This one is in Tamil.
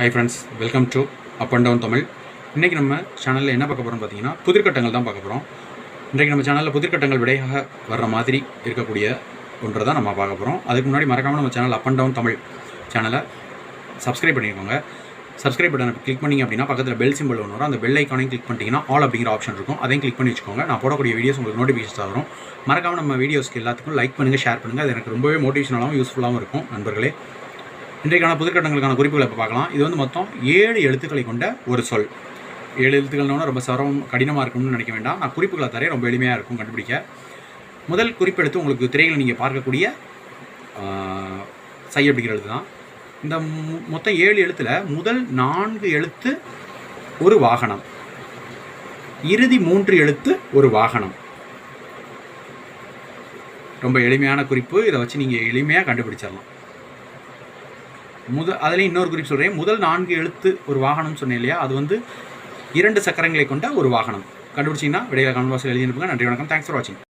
Hi friends welcome to up and down Tamil. இன்றைக்கி நம்ம சேனலில் என்ன பார்க்க போகிறோம்னு பார்த்தீங்கன்னா புதிர்கட்டங்கள் தான் பார்க்க போகிறோம் இன்றைக்கி நம்ம சேனலில் புதிர்கட்டங்கள் விடையாக வர்ற மாதிரி இருக்கக்கூடிய ஒன்றை தான் நம்ம பார்க்க போகிறோம் அதுக்கு முன்னாடி மறக்காமல் நம்ம channel up and down Tamil சேனலை சப்ஸ்கிரைப் பண்ணிக்கோங்க. சப்ஸ்கிரைப் பட்டனை கிளிக் பண்ணிங்க அப்படின்னா பக்கத்தில் பெல் சிம்பிள் ஒன்று வரும். அந்த பெல் ஐக்கானையும் கிளிக் பண்ணிட்டீங்கன்னா ஆல் அப்படிங்கிற ஆப்ஷன் இருக்கும். அதையும் கிளிக் பண்ணி வச்சுக்கோங்க. நான் போடக்கூடிய வீடியோஸ் உங்களுக்கு நோட்டிஃபிகேஷன் வரும். மறக்காமல் நம்ம வீடியோஸ்க்கு எல்லாத்துக்கும் லைக் பண்ணுங்கள் ஷேர் பண்ணுங்கள் அது எனக்கு ரொம்பவே மோட்டிவேஷனலாகவும் யூஸ்ஃபுல்லாகவும் இருக்கும். நண்பர்களே இன்றைக்கான புதுக்கட்டங்களுக்கான குறிப்புகளை இப்போ பார்க்கலாம். இது வந்து மொத்தம் ஏழு எழுத்துக்களை கொண்ட ஒரு சொல். ஏழு எழுத்துக்கள்னா ரொம்ப சிரமம் கடினமாக இருக்கும்னு நினைக்க வேண்டாம். நான் குறிப்புகளை தரேன். ரொம்ப எளிமையாக இருக்கும் கண்டுபிடிக்க. முதல் குறிப்பெடுத்து உங்களுக்கு திரையில் நீங்கள் பார்க்கக்கூடிய சை அப்படிங்கிற எழுத்து தான். இந்த மொத்தம் ஏழு எழுத்தில் முதல் நான்கு எழுத்து ஒரு வாகனம். இறுதி மூன்று எழுத்து ஒரு வாகனம். ரொம்ப எளிமையான குறிப்பு. இதை வச்சு நீங்கள் எளிமையாக கண்டுபிடிச்சிடலாம். முத அதுலேயும் இன்னொரு குறிப்பு சொல்கிறேன் முதல் நான்கு எழுத்து ஒரு வாகனம் சொன்னேன் இல்லையா? அது வந்து இரண்டு சக்கரங்களை கொண்ட ஒரு வாகனம். கண்டுபிடிச்சிங்கன்னா விடையில கமெண்ட் பாக்ஸில் எழுதி நன்றி வணக்கம். தேங்க்ஸ் ஃபார் வாட்சிங்